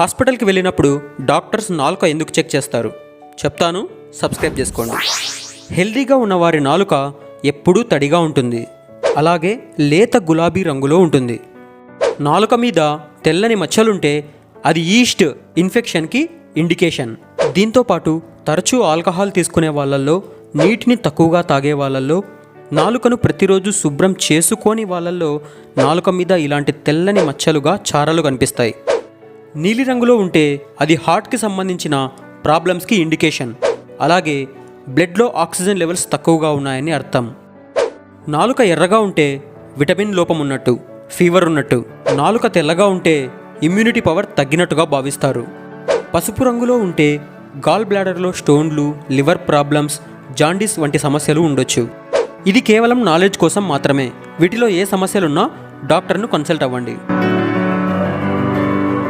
హాస్పిటల్కి వెళ్ళినప్పుడు డాక్టర్స్ నాలుక ఎందుకు చెక్ చేస్తారు? చెప్తాను సబ్స్క్రైబ్ చేసుకోండి. హెల్దీగా ఉన్న వారి నాలుక ఎప్పుడూ తడిగా ఉంటుంది. అలాగే లేత గులాబీ రంగులో ఉంటుంది. నాలుక మీద తెల్లని మచ్చలుంటే అది ఈస్ట్ ఇన్ఫెక్షన్కి ఇండికేషన్. దీంతో పాటు తరచూ ఆల్కహాల్ తీసుకునే వాళ్ళల్లో నీటిని తక్కువగా తాగే వాళ్ళల్లో నాలుకను ప్రతిరోజు శుభ్రం చేసుకోని వాళ్ళల్లో నాలుక మీద ఇలాంటి తెల్లని మచ్చలుగా చారలు కనిపిస్తాయి. నీలిరంగులో ఉంటే అది హార్ట్కి సంబంధించిన ప్రాబ్లమ్స్కి ఇండికేషన్. అలాగే బ్లడ్లో ఆక్సిజన్ లెవెల్స్ తక్కువగా ఉన్నాయని అర్థం. నాలుక ఎర్రగా ఉంటే విటమిన్ లోపం ఉన్నట్టు ఫీవర్ ఉన్నట్టు. నాలుక తెల్లగా ఉంటే ఇమ్యూనిటీ పవర్ తగ్గినట్టుగా భావిస్తారు. పసుపు రంగులో ఉంటే గాల్ బ్లాడర్లో స్టోన్లు లివర్ ప్రాబ్లమ్స్ జాండీస్ వంటి సమస్యలు ఉండొచ్చు. ఇది కేవలం నాలెడ్జ్ కోసం మాత్రమే. వీటిలో ఏ సమస్యలున్నా డాక్టర్ను కన్సల్ట్ అవ్వండి.